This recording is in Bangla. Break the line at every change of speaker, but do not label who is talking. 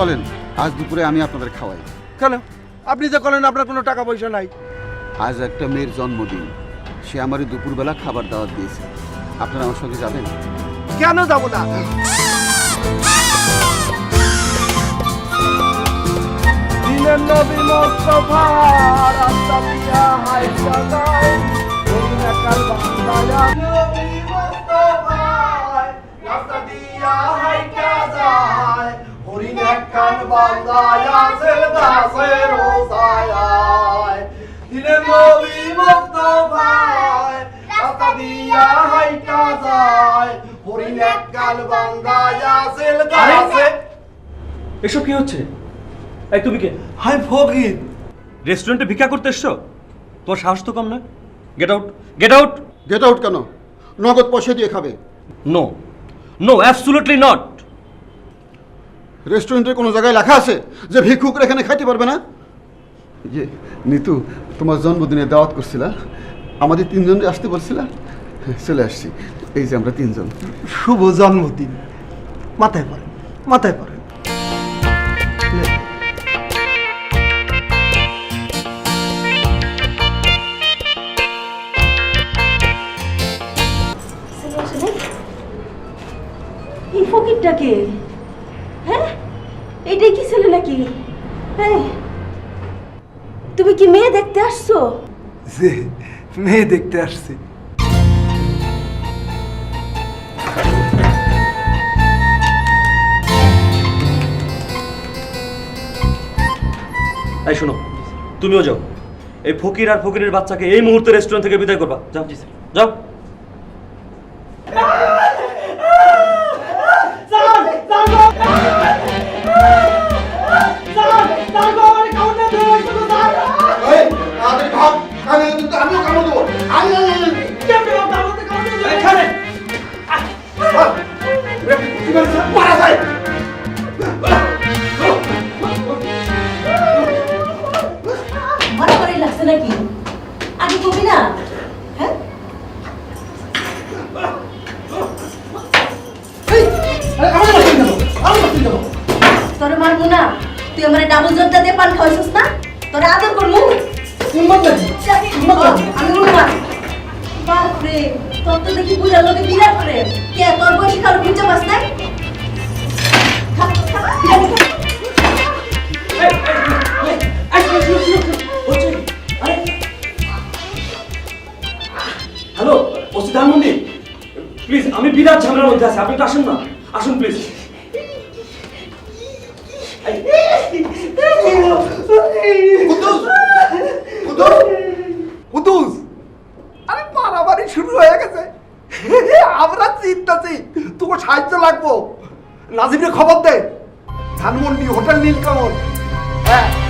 চলেন আজ দুপুরে আমি আপনাদের খাওয়াই।
কেন? আপনি যে করেন আপনার কোনো টাকা পয়সা নাই।
আজ একটা মেয়ের জন্মদিন। সে আমারই দুপুরবেলা খাবার দাওয়াত দিয়েছে। আপনারা আমার সঙ্গে যাবেন?
কেন যাব না? দিনের নবী মোস্তফা রাস্তা দিয়া হাইটা যায়
এসব কি হচ্ছে? এই তুমি কে?
হাই ফকির।
রেস্টুরেন্টে ভিক্ষা করতে এসছো? তোমার সাহস তো কম না? Get out get out
get out কেন? নগদ পয়সা দিয়ে খাবে।
নো নো অ্যাবসুলুটলি নট
রেস্টুরেন্টের কোনো জায়গায় লেখা আছে যে ভিক্ষুকরা এখানে খাইতে পারবে না? যে নিতু তোমার জন্মদিনে দাওয়াত করছিলা। আমাদের তিনজন আসতে বলছিলা চলে আসছি। এই যে আমরা তিনজন।
শুভ জন্মদিন। মাথায় পড়েন মাথায় পড়েন।
এই ফকিরটাকে এটাই কি ছেলে নাকি? হ্যাঁ তুমি কি মেয়ে দেখতে আসছো?
যে মেয়ে দেখতে আসছি।
এই শোনো তুমিও যাও। এই ফকির আর ফকিরের বাচ্চাকে এই মুহূর্তে রেস্টুরেন্ট থেকে বিদায় করবা। যাও। যাও।
মারবো না। তুই আমার ডাবল জোরটা দিয়ে পান খাওয়াইছিস না? তোর আদর করব। আমি বাপরে তোর তো দেখি বুঝার লোকে বিরাট করে কে তোর বয়সী কারও বুঝতে।
হ্যালো ওসি প্লিজ আমি বিরাট ঝামেলার মধ্যে আছি আপনি একটু আসুন না। আসুন প্লিজ।
আরে মারামারি শুরু হয়ে গেছে। আমরা চিন্তাছি তোকে সাহায্য লাগবো। নাজিমের খবর দে। ধানমন্ডি, হোটেল নীলকমল। হ্যাঁ।